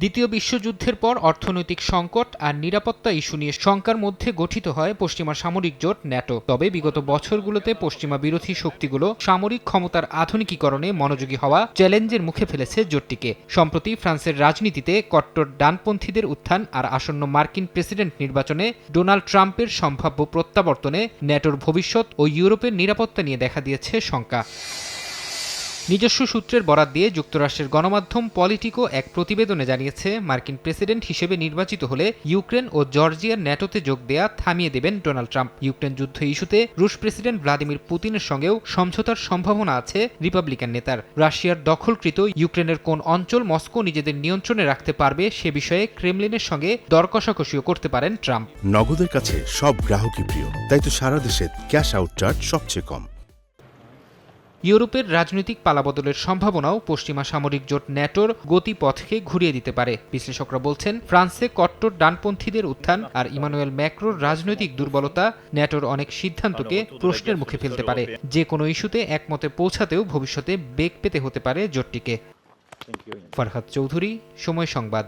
দ্বিতীয় বিশ্বযুদ্ধের পর অর্থনৈতিক সংকট আর নিরাপত্তা ইস্যু নিয়ে শঙ্কার মধ্যে গঠিত হয় পশ্চিমা সামরিক জোট ন্যাটো। তবে বিগত বছরগুলোতে পশ্চিমা বিরোধী শক্তিগুলো সামরিক ক্ষমতার আধুনিকীকরণে মনোযোগী হওয়া চ্যালেঞ্জের মুখে ফেলেছে জোটটিকে। সম্প্রতি ফ্রান্সের রাজনীতিতে কট্টর ডানপন্থীদের উত্থান আর আসন্ন মার্কিন প্রেসিডেন্ট নির্বাচনে ডোনাল্ড ট্রাম্পের সম্ভাব্য প্রত্যাবর্তনে ন্যাটোর ভবিষ্যৎ ও ইউরোপের নিরাপত্তা নিয়ে দেখা দিয়েছে শঙ্কা। নিজস্ব সূত্রের বরাত দিয়ে যুক্তরাষ্ট্রের গণমাধ্যম পলিটিকো এক প্রতিবেদনে জানিয়েছে, মার্কিন প্রেসিডেন্ট হিসেবে নির্বাচিত হলে ইউক্রেন ও জর্জিয়ার ন্যাটোতে যোগ দেয়া থামিয়ে দেবেন ডোনাল্ড ট্রাম্প। ইউক্রেন যুদ্ধ ইস্যুতে রুশ প্রেসিডেন্ট ভ্লাদিমির পুতিনের সঙ্গেও সমঝোতার সম্ভাবনা আছে রিপাবলিকান নেতার। রাশিয়ার দখলকৃত ইউক্রেনের কোন অঞ্চল মস্কো নিজেদের নিয়ন্ত্রণে রাখতে পারবে সে বিষয়ে ক্রেমলিনের সঙ্গে দর কষাকষিও করতে পারেন ট্রাম্প। নগদের কাছে সব গ্রাহকই প্রিয়, তাই তো সারা দেশে ক্যাশ আউট চার্জ সবচেয়ে কম। ইউরোপের রাজনৈতিক পালাবদলের সম্ভাবনাও পশ্চিমা সামরিক জোট ন্যাটোর গতিপথকে ঘুরিয়ে দিতে পারে। বিশ্লেষকরা বলছেন ফ্রান্সে কট্টর ডানপন্থীদের উত্থান আর ইমানুয়েল ম্যাক্রোর রাজনৈতিক দুর্বলতা ন্যাটোর অনেক সিদ্ধান্তকে প্রশ্নের মুখে ফেলতে পারে। যে কোনো ইস্যুতে একমতে পৌঁছাতেও ভবিষ্যতে বেগ পেতে হতে পারে জোটটিকে। ফরহাদ চৌধুরী সময় সংবাদ।